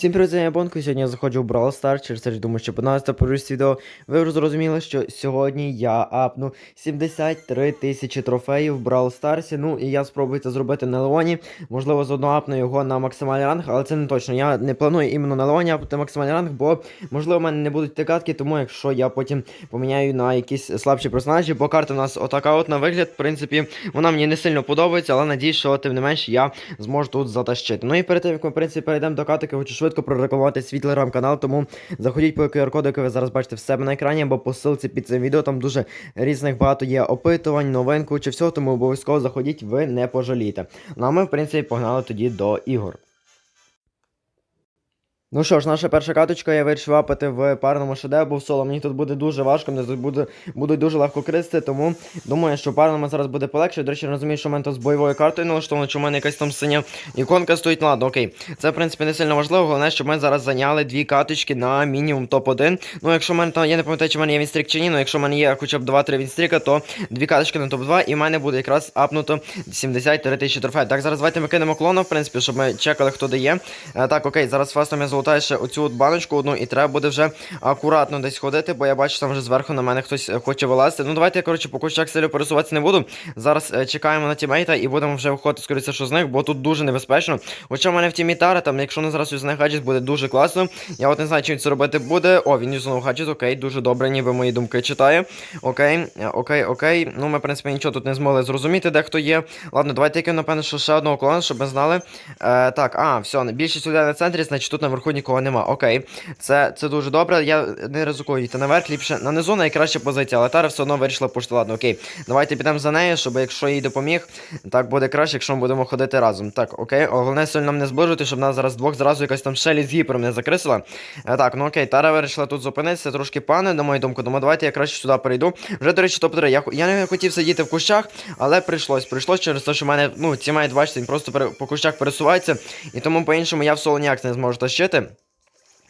Всім привіт, я Бонко, сьогодні я заходжу в Brawl Stars, через це ж думаю, що 15 першість відео. Ви зрозуміли, що сьогодні я апну 73 тисячі трофеїв в Brawl Stars, ну і я спробую це зробити на Леоні, можливо заодно апну його на максимальний ранг, але це не точно, я не планую іменно на Леоні апнути максимальний ранг, бо можливо в мене не будуть тикатки, тому якщо я потім поміняю на якісь слабші персонажі, бо карта у нас отака от на вигляд, в принципі, вона мені не сильно подобається, але надіюсь, що тим не менш я зможу тут затащити. Ну і перед тим, як ми в принципі перейдемо до катики, хочу швидко прорекламувати свій телеграм-канал, тому заходіть по QR-коду, який ви зараз бачите в себе на екрані, або по ссылці під цим відео. Там дуже різних багато є опитувань, новин, куча всього, тому обов'язково заходіть, ви не пожалієте. Ну а ми, в принципі, погнали тоді до ігор. Ну що ж, наша перша каточка, я вирішив апати в парному бо в соло мені тут буде дуже важко, мені тут буде, будуть дуже легко кристи, тому думаю, що парному зараз буде полегше. До речі, розумію, що в мене тут з бойовою картою налаштовано, що в мене якась там синя іконка стоїть. Ну, ладно, окей. Це, в принципі, не сильно важливо. Головне, щоб ми зараз зайняли дві каточки на мінімум топ-1. Ну, якщо в мене там, я не пам'ятаю, чи в мене є вінстрік чи ні, але якщо в мене є хоча б 2-3 вінстріка, то дві каточки на топ-2, і в мене буде якраз апнуто 73 тисячі трофеїв. Так, зараз давайте ми кинемо клона, в принципі, щоб ми чекали, хто дає. Е, так, окей, зараз фастом я золотаю ще оцю от баночку одну, і треба буде вже акуратно десь ходити, бо я бачу, там вже зверху на мене хтось е, хоче вилазити. Ну, давайте я, коротше, по кущах сильно пересуватися не буду. Зараз е, чекаємо на тімейта і будемо вже виходити, скоріше, що з них, бо тут дуже небезпечно. Хоча в мене в тімі Тара, там, якщо не зараз юзне хаджіс, буде дуже класно. Я от не знаю, чи він це робити буде. О, він юзнув хаджіс, окей, дуже добре, ніби мої думки читає. Окей, е, окей, окей. Ну, ми, в принципі, нічого тут не змогли зрозуміти, де хто є. Ладно, давайте яким, напевно, що ще одного клона, щоб ми знали. Е, так, а, все, більшість людей на центрі, значить тут наверху нікого нема. Окей. Це, це дуже добре. Я не ризикую йти наверх, ліпше на низу найкраща позиція, але Тара все одно вирішила пушити. Ладно, окей. Давайте підемо за нею, щоб якщо їй допоміг, так буде краще, якщо ми будемо ходити разом. Так, окей. Головне сильно нам не зближувати, щоб нас зараз двох зразу якась там шелі з гіпером не закрисила. Е, так, ну окей, Тара вирішила тут зупинитися, трошки пане, на мою думку. Тому давайте я краще сюди перейду. Вже, до речі, топ-3. Я, я не хотів сидіти в кущах, але прийшлось. Прийшлось через те, що в мене, ну, ці мають бачити, він просто по кущах пересувається. І тому по-іншому я в соло ніяк не зможу тащити.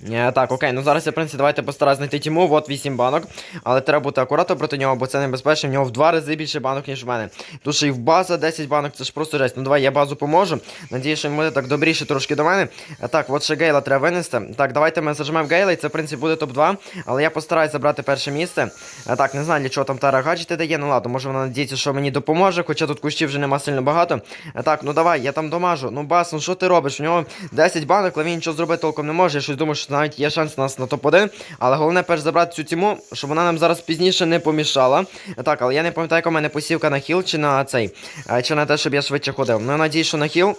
Е, Так, окей, ну зараз я, в принципі, давайте постараюсь знайти тіму, от 8 банок. Але треба бути акуратно проти нього, бо це небезпечно. В нього в два рази більше банок, ніж в мене. Тут ще й в база 10 банок, це ж просто жесть. Ну давай я базу поможу. Надію, що він буде так добріше трошки до мене. Е, Так, от ще Гейла треба винести. Так, давайте ми зажмемо Гейла, і це, в принципі, буде топ-2. Але я постараюсь забрати перше місце. Е, Так, не знаю, для чого там Тара гаджети дає. Ну ладно, може вона надіється, що мені допоможе, хоча тут кущів вже нема сильно багато. Е, Так, ну давай, я там домажу. Ну бас, ну що ти робиш? У нього 10 банок, але він нічого зробити толком не може. Я щось думаю, що навіть є шанс на нас на топ-1. Але головне перш забрати цю тіму, щоб вона нам зараз пізніше не помішала. Так, але я не пам'ятаю, яка в мене посівка на хіл чи на цей, е, чи на те, щоб я швидше ходив. Ну, надію, що на хіл.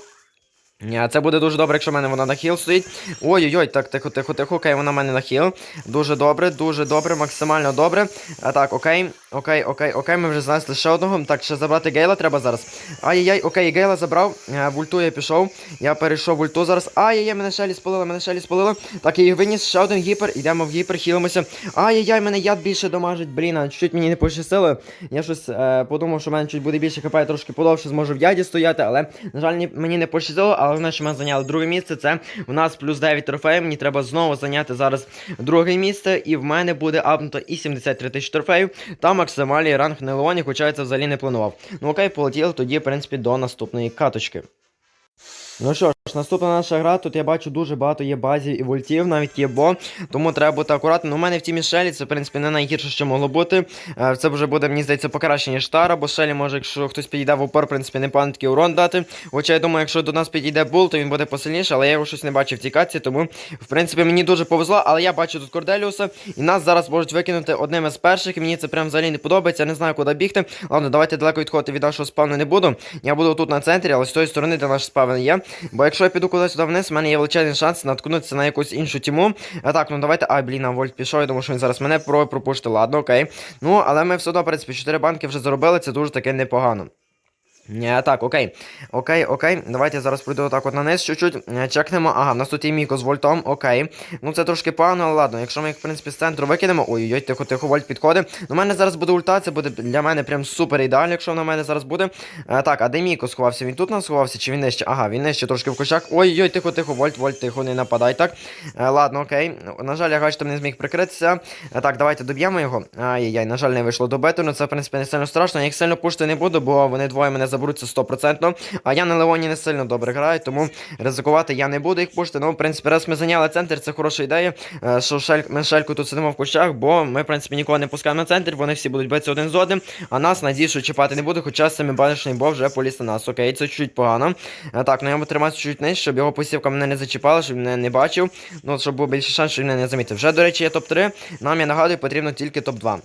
Це буде дуже добре, якщо в мене вона на хіл стоїть. Ой-ой-ой, так, тихо, тихо, тихо, окей, вона в мене на хіл. Дуже добре, дуже добре, максимально добре. А так, окей, окей, окей, окей, ми вже знесли ще одного. Так, ще забрати Гейла треба зараз. Ай-яй-яй, окей, Гейла забрав. Е, В ульту я пішов. Я перейшов в ульту зараз. Ай-яй-яй, мене шелі спалили, мене шелі спалили. Так, я їх виніс, ще один гіпер, йдемо в гіпер, хілимося. Ай-яй-яй, мене яд більше домажить, блін, чуть мені не пощастило. Я щось е, подумав, що в мене чуть буде більше хп, я трошки подовше зможу в яді стояти, але, на жаль, ні- мені не пощастило, але головне, що ми зайняли друге місце. Це у нас плюс 9 трофеїв. Мені треба знову зайняти зараз друге місце. І в мене буде апнуто і 73 тисячі трофеїв та максимальний ранг на Леоні, хоча я це взагалі не планував. Ну окей, полетіли тоді, в принципі, до наступної каточки. Ну що ж, наступна наша гра, тут я бачу дуже багато є базів і вольтів, навіть є бо, тому треба бути акуратно. Ну, у мене в тімі Шелі це, в принципі, не найгірше, що могло бути. Е, Це вже буде, мені здається, покраще, ніж Тара, бо Шелі може, якщо хтось підійде в упор, в принципі, непоганий такий урон дати. Хоча я думаю, якщо до нас підійде Бул, то він буде посильніше, але я його щось не бачив в цій катці, тому, в принципі, мені дуже повезло, але я бачу тут Корделіуса, і нас зараз можуть викинути одним із перших, і мені це прям взагалі не подобається, я не знаю, куди бігти. Ладно, давайте далеко відходити від нашого спавну не буду. Я буду тут на центрі, але з тої сторони, де наш спавн є. Бо якщо я піду кудись сюди вниз, в мене є величезний шанс наткнутися на якусь іншу тіму. А так, ну давайте. А, блін, Вольт пішов, я думаю, що він зараз мене про пропушти. Ладно, окей. Ну, але ми все одно, в принципі, 4 банки вже заробили, це дуже таке непогано. Ні, так, окей. Окей, окей. Давайте зараз пройду отак от на низ чуть-чуть. Е, Чекнемо. Ага, в нас тут є Міко з вольтом, окей. Ну це трошки погано, але ладно. Якщо ми їх, в принципі, з центру викинемо. Ой-ой, тихо, тихо, вольт підходить. Ну, у мене зараз буде ульта, це буде для мене прям супер ідеально, якщо вона в мене зараз буде. Е, так, а де Міко сховався? Він тут нас сховався, чи він нижче? Ага, він нижче трошки в кущах. Ой-ой, тихо, тихо, вольт, вольт, тихо, не нападай так. Е, ладно, окей. На жаль, я там не зміг прикритися. Е, так, давайте доб'ємо його. Ай-яй, на жаль, не вийшло добити, ну це, в принципі, не сильно страшно. Я їх сильно пушити не буду, бо вони двоє мене заберуться 100%. А я на Леоні не сильно добре граю, тому ризикувати я не буду їх пушити. Ну, в принципі, раз ми зайняли центр, це хороша ідея. е, Що шель... ми шельку тут сидимо в кущах, бо ми, в принципі, нікого не пускаємо на центр, вони всі будуть битися один з одним. А нас, надіюсь, що чіпати не буде, хоча саме башний бо вже поліз на нас. Окей, це чуть погано. Е, Так, ну я триматися чуть нижче, щоб його посівка мене не зачіпала, щоб мене не бачив. Ну, щоб був більше шанс, що він не замітив. Вже, до речі, є топ-3. Нам, я нагадую, потрібно тільки топ-2.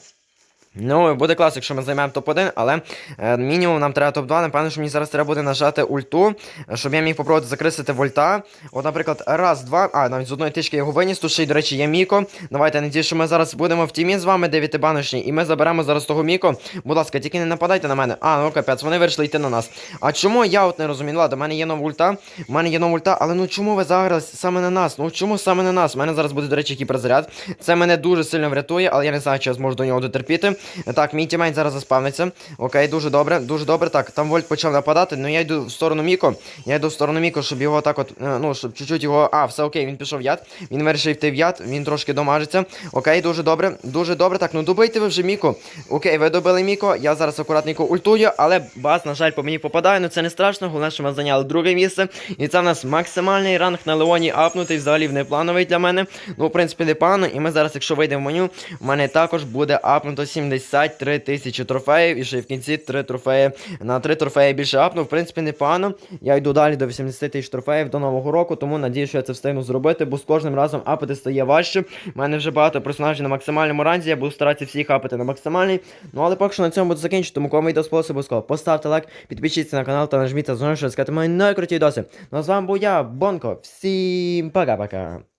Ну, буде клас, якщо ми займемо топ-1, але е, мінімум нам треба топ-2. Напевно, що мені зараз треба буде нажати ульту, щоб я міг попробувати закрисити вольта. От, наприклад, раз, два. А, навіть з одної тички його виніс. Тут ще й, до речі, є Міко. Давайте надію, що ми зараз будемо в тімі з вами, дев'ятибаночні, і ми заберемо зараз того Міко. Будь ласка, тільки не нападайте на мене. А, ну капець, вони вирішили йти на нас. А чому я от не розумію? Ладно, в мене є нова ульта, в мене є нова ульта, але ну чому ви загрались саме на нас? Ну чому саме на нас? У мене зараз буде, до речі, кіберзаряд. Це мене дуже сильно врятує, але я не знаю, чи я зможу до нього дотерпіти. Так, мій тімейт зараз заспавниться. Окей, дуже добре, дуже добре. Так, там Вольт почав нападати, ну я йду в сторону Міко. Я йду в сторону Міко, щоб його так от, е, ну, щоб чуть-чуть його. А, все окей, він пішов в яд. Він вирішив йти в яд, він трошки домажиться. Окей, дуже добре, дуже добре. Так, ну добийте ви вже Міко. Окей, ви добили Міко. Я зараз акуратненько ультую, але бас, на жаль, по мені попадає, ну це не страшно. Головне, що ми зайняли друге місце. І це в нас максимальний ранг на Леоні апнутий, взагалі неплановий для мене. Ну, в принципі, не погано. І ми зараз, якщо вийдемо в меню, у мене також буде апнуто 73 тисячі трофеїв. І ще й в кінці 3 трофеї. На 3 трофеї більше апнув. В принципі, непогано. Я йду далі до 80 тисяч трофеїв до нового року, тому надію, що я це встигну зробити, бо з кожним разом апати стає важче. У мене вже багато персонажів на максимальному ранзі, я буду старатися всіх апати на максимальний. Ну але поки що на цьому буду закінчити, тому кому відео сподобався, обов'язково поставте лайк, підпишіться на канал та нажміть на дзвоник, щоб сказати мої найкруті відоси. Ну а з вами був я, Бонко. Всім пока-пока.